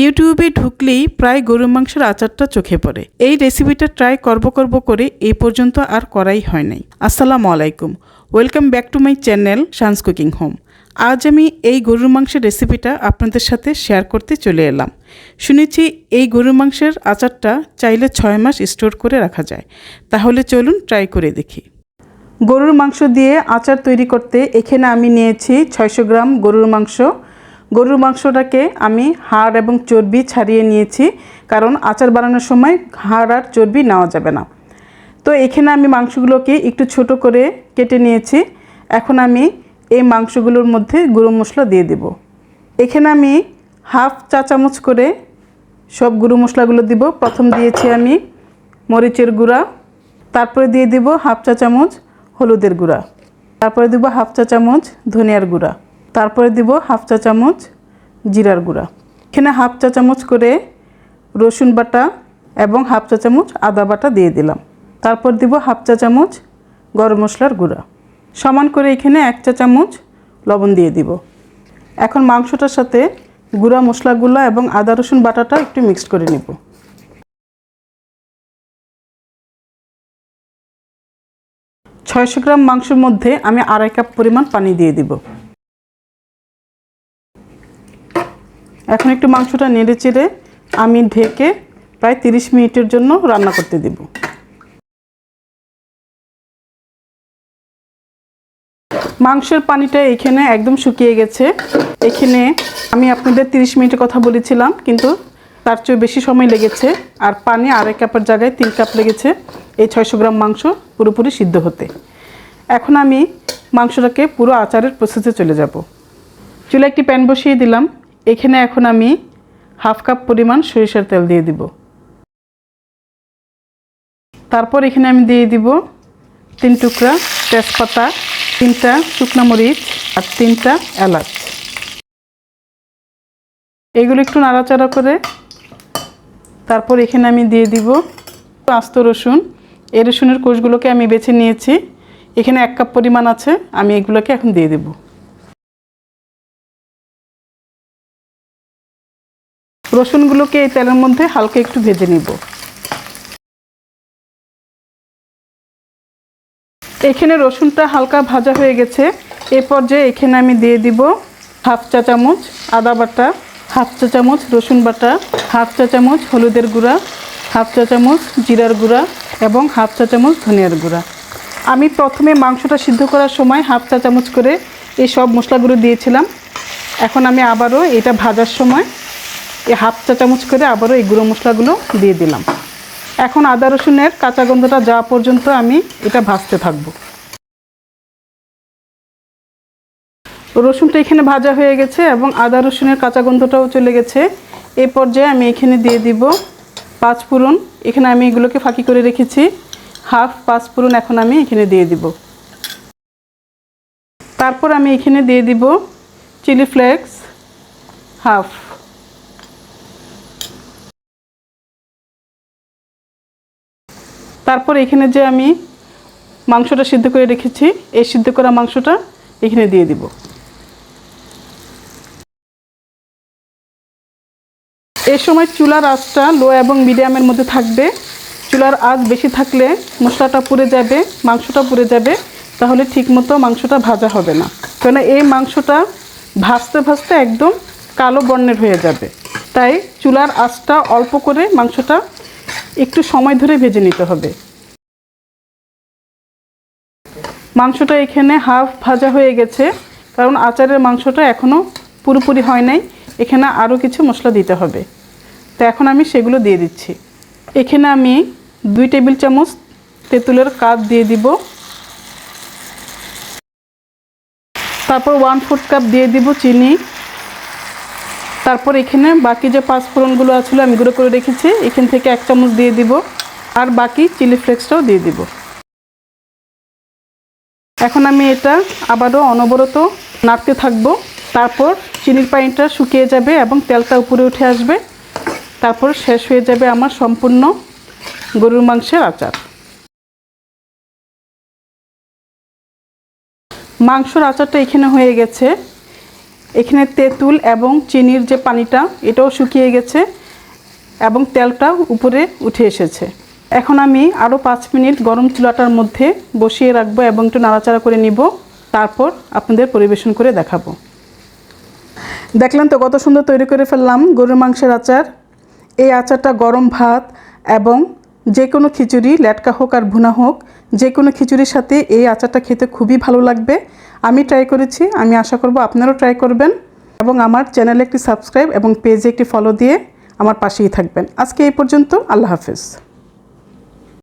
ইউটিউবে ঢুকলেই প্রায় গরুর মাংসের আচারটা চোখে পড়ে। এই রেসিপিটা ট্রাই করব করব করে এই পর্যন্ত আর করাই হয় নাই। আসসালামু আলাইকুম। Welcome back to my channel Shans cooking home. আজ আমি এই গরুর মাংসের রেসিপিটা আপনাদের সাথে শেয়ার করতে চলে এলাম। শুনেছি এই গরুর মাংসের আচারটা চাইলে ছয় মাস স্টোর করে রাখা যায়। তাহলে চলুন ট্রাই করে দেখি। গরুর মাংস দিয়ে আচার তৈরি করতে এখানে আমি নিয়েছি ছয়শো গ্রাম গরুর মাংস। গরুর মাংসটাকে আমি হাড় এবং চর্বি ছাড়িয়ে নিয়েছি, কারণ আচার বানানোর সময় হাড় আর চর্বি নেওয়া যাবে না। তো এখানে আমি মাংসগুলোকে একটু ছোট করে কেটে নিয়েছি। এখন আমি এই মাংসগুলোর মধ্যে গুঁড়ো মশলা দিয়ে দেব। এখানে আমি হাফ চা চামচ করে সব গুঁড়ো মশলাগুলো দিব। প্রথম দিয়েছি আমি মরিচের গুঁড়া, তারপরে দিয়ে দিব হাফ চা চামচ হলুদের গুঁড়া, তারপরে দিব হাফ চা চামচ ধনিয়ার গুঁড়া। তারপরে দিব হাফ চা চামচ জিরার গুঁড়া। এখানে হাফ চা চামচ করে রসুন বাটা এবং হাফ চা চামচ আদা বাটা দিয়ে দিলাম। তারপর দিব হাফ চা চামচ গরম মশলার গুঁড়া। সমান করে এখানে এক চা চামচ লবণ দিয়ে দিব। এখন মাংসটার সাথে গুঁড়া মশলাগুলো এবং আদা, রসুন বাটাটা একটু মিক্সড করে নেব। ছয়শো গ্রাম মাংসের মধ্যে আমি আড়াই কাপ পরিমাণ পানি দিয়ে দিব। এখন একটু মাংসটা নেড়ে চেড়ে আমি ঢেকে প্রায় তিরিশ মিনিটের জন্য রান্না করতে দেব। মাংসের পানিটা এখানে একদম শুকিয়ে গেছে। এখানে আমি আপনাদের তিরিশ মিনিটের কথা বলেছিলাম, কিন্তু তার চেয়ে বেশি সময় লেগেছে। আর পানি আড়াই কাপের জায়গায় তিন কাপ লেগেছে। এই ছয়শো গ্রাম মাংস পুরোপুরি সিদ্ধ হতে। এখন আমি মাংসটাকে পুরো আচারের প্রসেসে চলে যাব। চুলে একটি প্যান বসিয়ে দিলাম। এখানে এখন আমি হাফ কাপ পরিমাণ সরিষার তেল দিয়ে দিব। তারপর এখানে আমি দিয়ে দিব তিন টুকরা তেজপাতা, তিনটা শুকনো মরিচ আর তিনটা এলাচ। এগুলো একটু নাড়াচাড়া করে তারপর এখানে আমি দিয়ে দিব আস্ত রসুন। এই রসুনের কোষগুলোকে আমি বেছে নিয়েছি। এখানে এক কাপ পরিমাণ আছে, আমি এগুলোকে এখন দিয়ে দেব। রসুনগুলোকে এই তেলের মধ্যে হালকা একটু ভেজে নিব। এখানে রসুনটা হালকা ভাজা হয়ে গেছে। এই পর্যায়ে এখানে আমি দিয়ে দিব হাফ চা চামচ আদা বাটা, হাফ চা চামচ রসুন বাটা, হাফ চা চামচ হলুদের গুঁড়া, হাফ চা চামচ জিরার গুঁড়া এবং হাফ চা চামচ ধনিয়ার গুঁড়া। আমি প্রথমে মাংসটা সিদ্ধ করার সময় হাফ চা চামচ করে এই সব মশলাগুলো দিয়েছিলাম। এখন আমি আবারও এটা ভাজার সময় এই হাফ চা চামচ করে আবারও এই গুঁড়ো মশলাগুলো দিয়ে দিলাম। এখন আদা রসুনের কাঁচা গন্ধটা যাওয়া পর্যন্ত আমি এটা ভাজতে থাকব। রসুনটা এখানে ভাজা হয়ে গেছে এবং আদা রসুনের কাঁচা গন্ধটাও চলে গেছে। এই পর্যায়ে আমি এখানে দিয়ে দিব পাঁচ ফোড়ন। এখানে আমি এগুলোকে ফাঁকি করে রেখেছি। হাফ, পাঁচ ফোড়ন এখন আমি এখানে দিয়ে দিব। তারপর আমি এখানে দিয়ে দিব চিলি ফ্লেক্স হাফ। তারপর এখানে যে আমি মাংসটা সিদ্ধ করে রেখেছি, এই সিদ্ধ করা মাংসটা এখানে দিয়ে দিব। এই সময় চুলার আঁচটা লো এবং মিডিয়ামের মধ্যে থাকবে। চুলার আঁচ বেশি থাকলে মশলাটা পুড়ে যাবে, মাংসটা পুড়ে যাবে, তাহলে ঠিকমতো মাংসটা ভাজা হবে না। কেন এই মাংসটা ভাজতে ভাজতে একদম কালো বর্ণের হয়ে যাবে। তাই চুলার আঁচটা অল্প করে মাংসটা একটু সময় ধরে ভেজে নিতে হবে। মাংসটা এখানে হাফ ভাজা হয়ে গেছে, কারণ আচারের মাংসটা এখনও পুরোপুরি হয় নাই। এখানে আরও কিছু মশলা দিতে হবে। তো এখন আমি সেগুলো দিয়ে দিচ্ছি। এখানে আমি দুই টেবিল চামচ তেঁতুলের কাপ দিয়ে দিব। তারপর ওয়ান ফোর্থ কাপ দিয়ে দিব চিনি। তারপর এখানে বাকি যে পাঁচ ফোড়নগুলো আছিল আমি গুঁড়ো করে রেখেছি, এখান থেকে এক চামচ দিয়ে দিব আর বাকি চিলি ফ্লেক্সটাও দিয়ে দিব। এখন আমি এটা আবারও অনবরত নাড়তে থাকব। তারপর চিনির পানিটা শুকিয়ে যাবে এবং তেলটা উপরে উঠে আসবে। তারপর শেষ হয়ে যাবে আমার সম্পূর্ণ গরুর মাংসের আচার। মাংসর আচারটা এখানে হয়ে গেছে। এখানে তেঁতুল এবং চিনির যে পানিটা, এটাও শুকিয়ে গেছে এবং তেলটাও উপরে উঠে এসেছে। এখন আমি আরও পাঁচ মিনিট গরম চুলাটার মধ্যে বসিয়ে রাখব এবং একটু নাড়াচাড়া করে নিব, তারপর আপনাদের পরিবেশন করে দেখাবো। দেখলেন তো কত সুন্দর তৈরি করে ফেললাম গরুর মাংসের আচার। এই আচারটা গরম ভাত এবং যে কোনো খিচুড়ি ল্যাটকা হোক আর ভুনা হোক যে কোনো খিচুড়ির সাথে এই আচারটা খেতে খুবই ভালো লাগবে। আমি ট্রাই করেছি, আমি আশা করব আপনারাও ট্রাই করবেন এবং আমার চ্যানেলে একটি সাবস্ক্রাইব এবং পেজে একটি ফলো দিয়ে আমার পাশেই থাকবেন। আজকে এই পর্যন্ত, আল্লাহ হাফেজ।